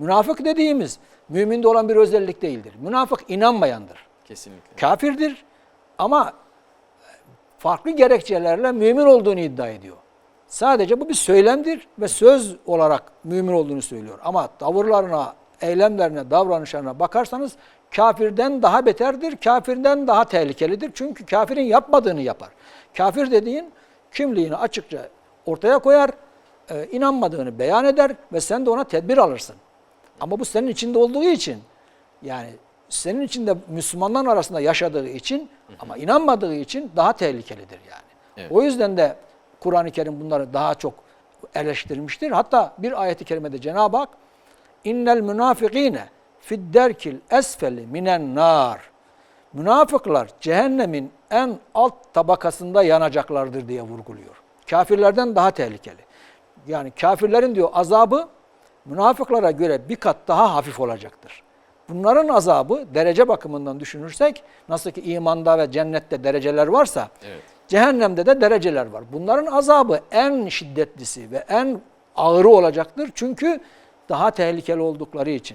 Münafık dediğimiz müminde olan bir özellik değildir. Münafık inanmayandır. Kesinlikle. Kafirdir ama farklı gerekçelerle mümin olduğunu iddia ediyor. Sadece bu bir söylemdir ve söz olarak mümin olduğunu söylüyor. Ama tavırlarına, eylemlerine, davranışlarına bakarsanız kafirden daha beterdir, kafirden daha tehlikelidir. Çünkü kafirin yapmadığını yapar. Kafir dediğin kimliğini açıkça ortaya koyar, e, inanmadığını beyan eder ve sen de ona tedbir alırsın. Ama bu senin içinde olduğu için yani senin içinde Müslümanların arasında yaşadığı için ama inanmadığı için daha tehlikelidir yani. Evet. O yüzden de Kur'an-ı Kerim bunları daha çok eleştirmiştir. Hatta bir ayeti kerimede Cenab-ı Hak innel münafikine fidderkil esfeli minen nar. Münafıklar cehennemin en alt tabakasında yanacaklardır diye vurguluyor. Kafirlerden daha tehlikeli. Yani kafirlerin diyor azabı münafıklara göre bir kat daha hafif olacaktır. Bunların azabı derece bakımından düşünürsek nasıl ki imanda ve cennette dereceler varsa Evet. cehennemde de dereceler var. Bunların azabı en şiddetlisi ve en ağırı olacaktır. Çünkü daha tehlikeli oldukları için.